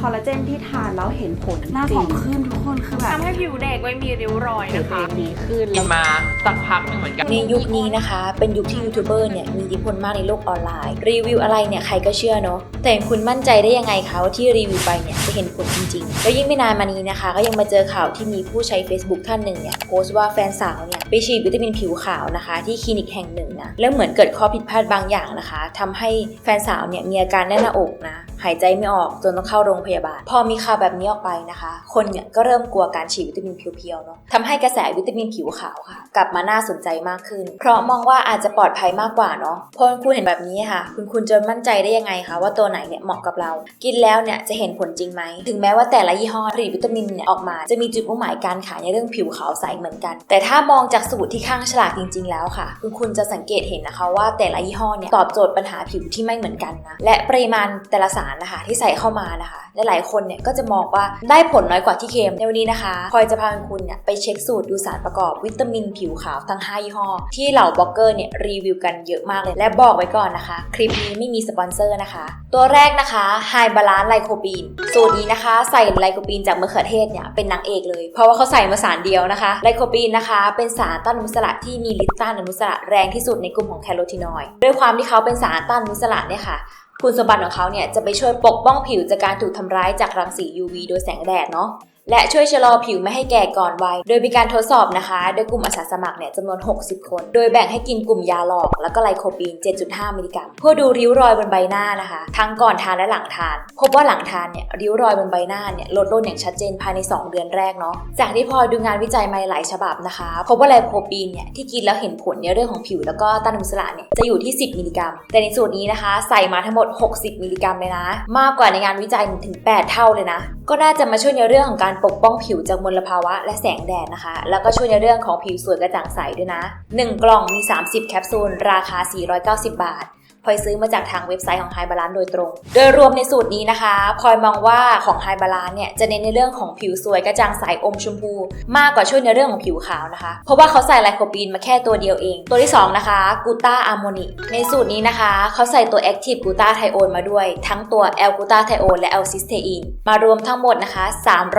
คอลลาเจนที่ทานแล้วเห็นผลหน้าจริผ่องงขึ้นทุกคนคือแบบทำให้ผิวเด็กไม่มีริ้วรอยผิวนะตัวคะเองดีขึ้นกินมาสักพักหนึงเหมือนกันในยุคนี้นะคะ เป็นยุคที่ยูทูบเบอร์เนี่ยมีอิทธิพลมากในโลกออนไลน์ รีวิวอะไรเนี่ยใครก็เชื่อเนาะแต่คุณมั่นใจได้ยังไงคะว่าที่รีวิวไปเนี่ยจะเห็นผลจริงๆแล้วยิ่งไม่นานมานี้นะคะ ก็ยังมาเจอข่าวที่มีผู้ใช้ Facebook ท่านหนึ่งเนี่ยโพสต์ว่าแฟนสาวเนี่ยไปฉีดวิตามินผิวขาวนะคะ ที่คลินิกแห่งหนึ่งนะแล้วเหมือนเกิดข้อผิดพลาดบางอย่างนะคะทำให้แฟนสาวเนี่ยมีอาการแน่นหน้าอกนะหายใจไม่ออกจนต้องเข้าโรงพยาบาล พอมีข่าวแบบนี้ออกไปนะคะ คนเนี่ยก็เริ่มกลัวการฉีดวิตามินเพียวๆเนาะทำให้กระแสวิตามินผิวขาวค่ะ กลับมาน่าสนใจมากขึ้น เพราะมองว่าอาจจะปลอดภัยมากกว่าเนาะพอคุณเห็นแบบนี้ค่ะ คุณคุณจะมั่นใจได้ยังไงคะว่าตัวไหนเนี่ยเหมาะกับเรา กินแล้วเนี่ยจะเห็นผลจริงไหมถึงแม้ว่าแต่ละยี่ห้อผลิตวิตามินเนี่ยออกมา จะมีจุดมุ่งหมายการขายในเรื่องผิวขาวใสเหมือนกัน แต่ถ้ามองจากสูตรที่ข้างฉลากจริง ๆ แล้วค่ะ คุณคุณจะสังเกตเห็นนะคะว่าแต่ละยี่ห้อเนี่ยตอบโจทย์ปัญหาผิวที่ไม่เหมือนกันนะและปริมาณแต่ละสารนะคะที่ใส่เข้ามานะคะและหลายคนเนี่ยก็จะมองว่าได้ผลน้อยกว่าที่เค็มในวันนี้นะคะพลอยจะพาคุณเนี่ยไปเช็คสูตรดูสารประกอบวิตามินผิวขาวทั้ง 5 ยี่ห้อ ที่เหล่าบล็อกเกอร์เนี่ยรีวิวกันเยอะมากเลย และบอกไว้ก่อนนะคะ คลิปนี้ไม่มีสปอนเซอร์นะคะ ตัวแรกนะคะ High Balance ไลโคปีนสูตรนี้นะคะ ใส่ไลโคปีนจากมะเขือเทศเนี่ยเป็นนางเอกเลย เพราะว่าเขาใส่มาสารเดียวนะคะไลโคปีนนะคะ เป็นสารต้านอนุมูลอิสระที่มีฤทธิ์ต้านอนุมูลอิสระแรงที่สุดในกลุ่มของแคโรทีนอยด์ด้วยความที่เขาเป็นสารต้านอนุมูลอิสระเนี่ยค่ะ คุณสมบัติของเขาเนี่ยจะไปช่วยปกป้องผิวจากการถูกทำร้ายจากรังสี UV โดยแสงแดดเนาะ และช่วยชะลอผิวไม่ให้แก่ก่อนวัย โดยมีการทดสอบนะคะ โดยกลุ่มอาสาสมัครเนี่ยจำนวน 60 คน โดยแบ่งให้กินกลุ่มยาหลอก แล้วก็ไลโคปีน 7.5 มิลลิกรัม เพื่อดูริ้วรอยบนใบหน้านะคะ ทั้งก่อนทานและหลังทาน พบว่าหลังทานเนี่ยริ้วรอยบนใบหน้าเนี่ยลดลงอย่างชัดเจนภายใน 2 เดือนแรกเนาะ จากที่พลอยดูงานวิจัยมาหลายฉบับนะคะ พบว่าไลโคปีนเนี่ยที่กินแล้วเห็นผลในเรื่องของผิว แล้วก็ต้านอนุมูลอิสระเนี่ยจะอยู่ที่ 10 มิลลิกรัม แต่ในสูตรนี้นะคะ ใส่มาทั้งหมด 60 มิลลิกรัมเลยนะ มากกว่าในงานวิจัยถึง 8 เท่าเลยนะก็น่าจะมาช่วยในเรื่องของการปกป้องผิวจากมลภาวะและแสงแดดนะคะ แล้วก็ช่วยในเรื่องของผิวสวยกระจ่างใสด้วยนะ 1 กล่องมี 30 แคปซูล ราคา 490 บาท พลอยซื้อมาจากทางเว็บไซต์ของ High Balance โดยตรง โดยรวมในสูตรนี้นะคะพลอยมองว่าของ High Balance เนี่ยจะเน้นในเรื่องของผิวสวยกระจ่างใสอมชมพู มากกว่าช่วยในเรื่องของผิวขาวนะคะ เพราะว่าเขาใส่ไลโคปีนมาแค่ตัวเดียวเอง ตัวที่ 2 นะคะกูต้าอะโมนิในสูตรนี้นะคะเขาใส่ตัว Active กูต้าไทโอนมาด้วย ทั้งตัว L กูต้าไทโอนและ L ซิสเทอีนมารวมทั้งหมดนะคะ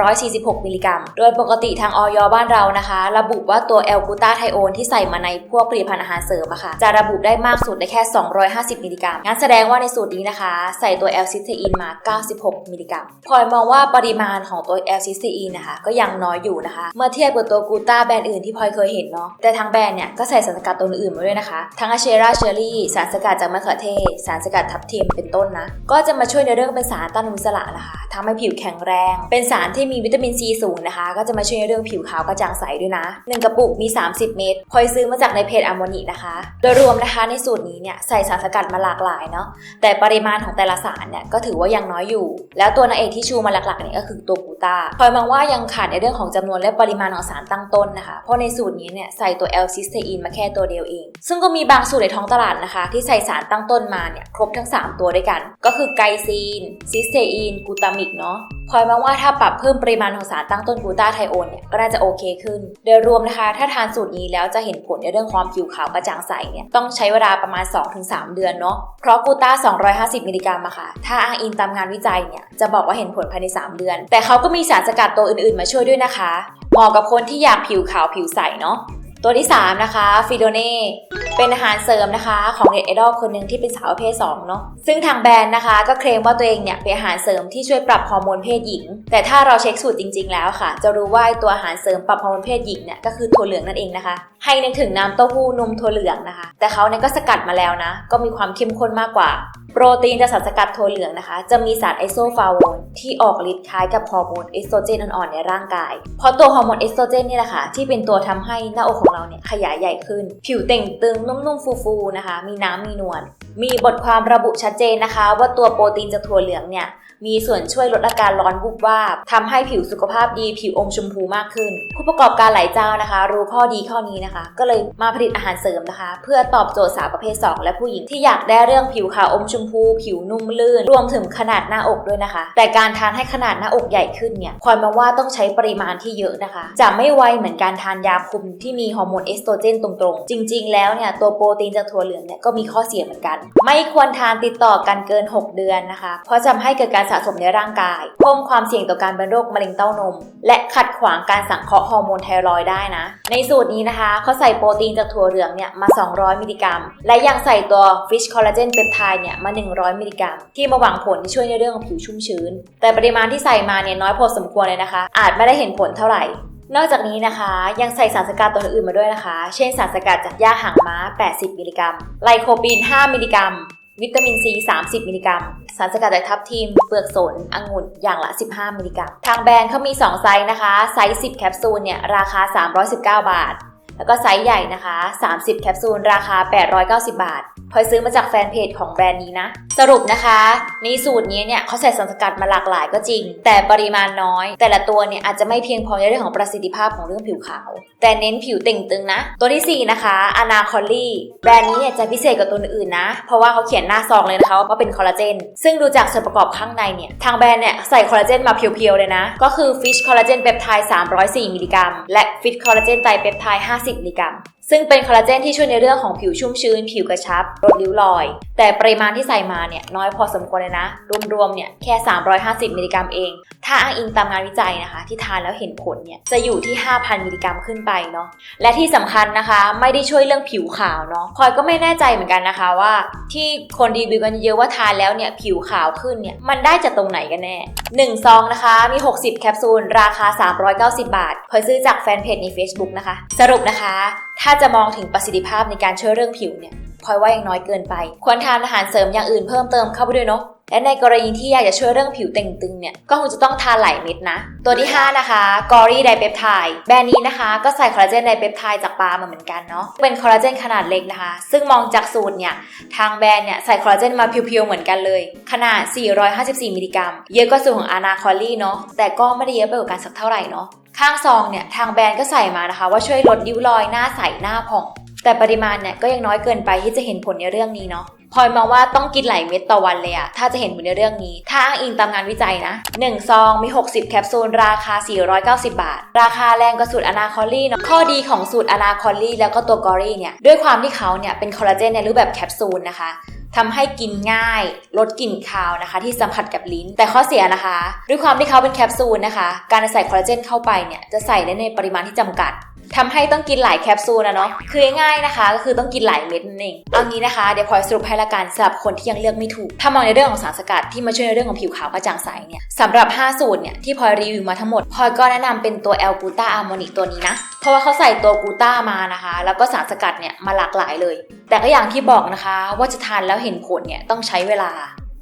346 มิลลิกรัม โดยปกติทางออยบ้านเรานะคะ ระบุว่าตัว L กูต้าไทโอนที่ใส่มาในพวกผลิตภัณฑ์อาหารเสริมอะค่ะจะระบุได้มากสุดได้แค่ 250มิลลิกรัมงั้นแสดงว่าในสูตรนี้นะคะ ใส่ตัว L ซิสเทอีนมา 96 มิลลิกรัมพลอยมองว่าปริมาณของตัว L ซิสเทอีนนะคะก็ยังน้อยอยู่นะคะ เมื่อเทียบกับตัวกูต้าแบรนด์อื่นที่พลอยเคยเห็นเนาะแต่ทางแบรนด์เนี่ยก็ใส่สารสกัดตัวอื่นมาด้วยนะคะ ทั้งอะเชราเชอรี่สารสกัดจากมะเขือเทศ สารสกัดทับทิมเป็นต้นนะก็จะมาช่วยในเรื่องเป็นสารต้านอนุมูลอิสระนะคะทำให้ผิวแข็งแรง เป็นสารที่มีวิตามินซีสูงนะคะ ก็จะมาช่วยในเรื่องผิวขาวกระจ่างใสด้วยนะหนึ่งกระปุกมี 30 เม็ดพลอยซื้อมาจากในเพจอ m มอนินะคะ โดยรวมนะคะในสูตรนี้เนี่ยใส่สารสกัดมาหลากหลายเนาะแต่ปริมาณของแต่ละสารเนี่ยก็ถือว่ายังน้อยอยู่ แล้วตัวนางเอกที่ชูมาหลักๆเนี่ยก็คือตัวกูตาพลอยมองว่ายังขาดในเรื่องของจำนวนและปริมาณของสารตั้งต้นนะคะเพราะในสูตรนี้เนี่ยใส่ตัวเอลซิสเตอีนมาแค่ตัวเดียวเอง ซึ่งก็มีบางสูตรในท้องตลาดนะคะ ที่ใส่สารตั้งต้นมาเนี่ยครบทั้ง 3 ตัวด้วยกัน ก็คือไกซีนซิสเตอีนกูตามิกเนาะ พลอยมองว่าถ้าปรับเพิ่มปริมาณของสารตั้งต้นกลูตาไทโอนเนี่ยก็น่าจะโอเคขึ้น โดยรวมนะคะ ถ้าทานสูตรนี้แล้วจะเห็นผลในเรื่องความผิวขาวกระจ่างใสเนี่ยต้องใช้เวลาประมาณ 2-3 เดือนเนาะเพราะกลูตา 250 มิลลิกรัมอะค่ะ ถ้าอ้างอิงตามงานวิจัยเนี่ยจะบอกว่าเห็นผลภายใน 3 เดือน แต่เขาก็มีสารสกัดตัวอื่นๆ มาช่วยด้วยนะคะเหมาะกับคนที่อยากผิวขาวผิวใสเนาะ ตัวที่ 3 นะคะฟิโดเน่เป็นอาหารเสริมนะคะของเน็ตไอดอลคนหนึ่งที่เป็นสาวประเภท2เนาะซึ่งทางแบรนด์นะคะ ก็เคลมว่าตัวเองเนี่ยเป็นอาหารเสริมที่ช่วยปรับฮอร์โมนเพศหญิง แต่ถ้าเราเช็คสูตรจริง ๆ แล้วค่ะ จะรู้ว่าตัวอาหารเสริมปรับฮอร์โมนเพศหญิงเนี่ยก็คือถั่วเหลืองนั่นเองนะคะ ให้นึกถึงน้ำเต้าหู้นมถั่วเหลืองนะคะ แต่เขาเนี่ยก็สกัดมาแล้วนะ ก็มีความเข้มข้นมากกว่า โปรตีนจากสารสกัดถั่วเหลืองนะคะ จะมีสารไอโซฟาโวนที่ออกฤทธิ์คล้ายกับฮอร์โมนเอสโตรเจนอ่อนๆในร่างกาย เพราะตัวฮอร์โมนเอสโตรเจนนี่แหละค่ะที่เป็นตัวทำให้หน้าอกของเราเนี่ยขยายใหญ่ขึ้น ผิวเต่งตึงนุ่มๆฟูๆนะคะ มีน้ำมีนวลมีบทความระบุชัดเจนนะคะ ว่าตัวโปรตีนจากถั่วเหลืองเนี่ยมีส่วนช่วยลดอาการร้อนวูบวาบทำให้ผิวสุขภาพดีผิวอมชมพูมากขึ้น ผู้ประกอบการหลายเจ้านะคะ รู้ข้อดีข้อนี้นะคะ ก็เลยมาผลิตอาหารเสริมนะคะ เพื่อตอบโจทย์สาวประเภท 2 และผู้หญิงที่อยากได้เรื่องผิวขาวอมชมพูผิวนุ่มลื่น รวมถึงขนาดหน้าอกด้วยนะคะ แต่การทานให้ขนาดหน้าอกใหญ่ขึ้นเนี่ยพลอยมองว่าต้องใช้ปริมาณที่เยอะนะคะ จะไม่ไวเหมือนการทานยาคุมที่มีฮอร์โมนเอสโตรเจนตรงๆ จริง ๆ แล้วเนี่ยตัวโปรตีนจากถั่วเหลืองเนี่ยก็มีข้อเสียเหมือนกัน ไม่ควรทานติดต่อกันเกิน 6 เดือนนะคะ เพราะจะทำให้เกิดการสะสมในร่างกายเพิ่มความเสี่ยงต่อการเป็นโรคมะเร็งเต้านม และขัดขวางการสังเคราะห์ฮอร์โมนไทรอยด์ได้นะ ในสูตรนี้นะคะเขาใส่โปรตีนจากถั่วเหลืองเนี่ยมา 200 มิลลิกรัม และยังใส่ตัวฟิชคอลลาเจนเปปไทด์เนี่ยมา100 มิลลิกรัม ที่มาหวังผลที่ช่วยในเรื่องของผิวชุ่มชื้น แต่ปริมาณที่ใส่มาเนี่ยน้อยพอสมควรเลยนะคะ อาจไม่ได้เห็นผลเท่าไหร่นอกจากนี้นะคะยังใส่สารสกัดตัวอื่นมาด้วยนะคะ เช่นสารสกัดจากหญ้าหางม้า 80 มิลลิกรัม ไลโคปีน 5 มิลลิกรัม วิตามินซี 30 มิลลิกรัม สารสกัดจากทับทิม เปลือกสน องุ่น อย่างละ 15 มิลลิกรัม ทางแบรนด์เขามี 2 ไซส์นะคะ ไซส์ 10 แคปซูลเนี่ยราคา 319 บาท แล้วก็ไซส์ใหญ่นะคะ 30 แคปซูล ราคา 890 บาทพลอยซื้อมาจากแฟนเพจของแบรนด์นี้นะ สรุปนะคะในสูตรนี้เนี่ยเขาใส่สารสกัดมาหลากหลายก็จริง แต่ปริมาณน้อย แต่ละตัวเนี่ยอาจจะไม่เพียงพอในเรื่องของประสิทธิภาพของเรื่องผิวขาว แต่เน้นผิวเต่งตึงนะ ตัวที่ 4 นะคะอนาคอลลี่แบรนด์นี้เนี่ยจะพิเศษกว่าตัวอื่นนะ เพราะว่าเขาเขียนหน้าซองเลยนะคะว่าเป็นคอลลาเจนซึ่งดูจากส่วนประกอบข้างในเนี่ยทางแบรนด์เนี่ยใส่คอลลาเจนมาเพียวๆเลยนะก็คือฟิชคอลลาเจนเปปไทด์304มิลลิกรัมและฟิชคอลลาเจนไตรเปปไทด์50มิลลิกรัม ซึ่งเป็นคอลลาเจนที่ช่วยในเรื่องของผิวชุ่มชื้น ผิวกระชับลดริ้วรอย แต่ปริมาณที่ใส่มาเนี่ยน้อยพอสมควรเลยนะ รวมๆเนี่ยแค่ 350 มิลลิกรัมเอง ถ้าอ้างอิงตามงานวิจัยนะคะ ที่ทานแล้วเห็นผลเนี่ยจะอยู่ที่ 5,000 มิลลิกรัมขึ้นไปเนาะและที่สำคัญนะคะ ไม่ได้ช่วยเรื่องผิวขาวเนาะพลอยก็ไม่แน่ใจเหมือนกันนะคะว่า ที่คนรีวิวกันเยอะว่าทานแล้วเนี่ยผิวขาวขึ้นเนี่ยมันได้จากตรงไหนกันแน่1ซองนะคะมี 60 แคปซูลราคา 390 บาทพลอยซื้อจากแฟนเพจใน Facebook นะคะ สรุปนะคะ ถ้าจะมองถึงประสิทธิภาพในการช่วยเรื่องผิวเนี่ยพลอยว่ายังน้อยเกินไป ควรทานอาหารเสริมอย่างอื่นเพิ่มเติมเข้าไปด้วยเนาะและในกรณีที่อยากจะช่วยเรื่องผิวเต่งตึงเนี่ย ก็คงจะต้องทานหลายเม็ดนะ ตัวที่ 5 นะคะกอรี่ไดเปปไทด์แบรนด์นี้นะคะก็ใส่คอลลาเจนไดเปปไทด์จากปลามาเหมือนกันเนาะเป็นคอลลาเจนขนาดเล็กนะคะ ซึ่งมองจากสูตรเนี่ย ทางแบรนด์เนี่ยใส่คอลลาเจนมาเพียวๆเหมือนกันเลย ขนาด 454 มิลลิกรัม เยอะกว่าสูตรของอานาคอลลี่เนาะแต่ก็ไม่ได้เยอะไปกว่ากันสักเท่าไหร่เนาะ ข้างซองเนี่ยทางแบรนด์ก็ใส่มานะคะ ว่าช่วยลดริ้วรอยหน้าใสหน้าผ่อง แต่ปริมาณเนี่ยก็ยังน้อยเกินไปที่จะเห็นผลในเรื่องนี้เนาะพลอยมองว่าต้องกินหลายเม็ดต่อวันเลยอะถ้าจะเห็นผลในเรื่องนี้ ถ้าอ้างอิงตามงานวิจัยนะ 1 ซองมี 60 แคปซูล ราคา 490 บาท ราคาแรงกว่าสูตรอนาคอลลี่เนาะข้อดีของสูตรอนาคอลลี่แล้วก็ตัวกอรี่เนี่ยด้วยความที่เขาเนี่ยเป็นคอลลาเจนในรูปแบบแคปซูลนะคะ ทำให้กินง่าย ลดกลิ่นคาวนะคะ ที่สัมผัสกับลิ้น แต่ข้อเสียนะคะ ด้วยความที่เขาเป็นแคปซูลนะคะ การใส่คอลลาเจนเข้าไปเนี่ยจะใส่ได้ในปริมาณที่จำกัด ทำให้ต้องกินหลายแคปซูลนะเนาะ คือง่ายนะคะ ก็คือต้องกินหลายเม็ดนั่นเองเอางี้นะคะ เดี๋ยวพลอยสรุปให้ละกันสำหรับคนที่ยังเลือกไม่ถูก ถ้ามองในเรื่องของสารสกัดที่มาช่วยในเรื่องของผิวขาวกระจ่างใสเนี่ยสำหรับ 5 สูตรเนี่ยที่พลอยรีวิวมาทั้งหมดพลอยก็แนะนำเป็นตัวแอลกูตาอะโมนิกตัวนี้นะ เพราะว่าเขาใส่ตัวกูต้ามานะคะ แล้วก็สารสกัดเนี่ยมาหลากหลายเลย แต่ก็อย่างที่บอกนะคะ ว่าจะทานแล้วเห็นผลเนี่ยต้องใช้เวลา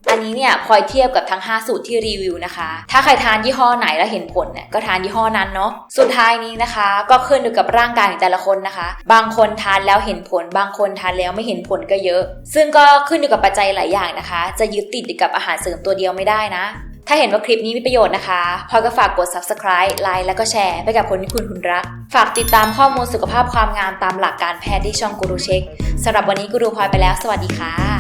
อันนี้เนี่ยพลอยเทียบกับทั้ง 5 สูตรที่รีวิวนะคะ ถ้าใครทานยี่ห้อไหนแล้วเห็นผลเนี่ยก็ทานยี่ห้อนั้นเนาะ สุดท้ายนี้นะคะ ก็ขึ้นอยู่กับร่างกายของแต่ละคนนะคะ บางคนทานแล้วเห็นผล บางคนทานแล้วไม่เห็นผลก็เยอะ ซึ่งก็ขึ้นอยู่กับปัจจัยหลายอย่างนะคะ จะยึดติดกับอาหารเสริมตัวเดียวไม่ได้นะถ้าเห็นว่าคลิปนี้มีประโยชน์นะคะพลอยก็ฝากกด subscribe ไลค์แล้วก็แชร์ไปกับคนที่คุณคุณรัก ฝากติดตามข้อมูลสุขภาพความงามตามหลักการแพทย์ที่ช่องกูรูเช็คสำหรับวันนี้กูรูพลอยไปแล้ว สวัสดีค่ะ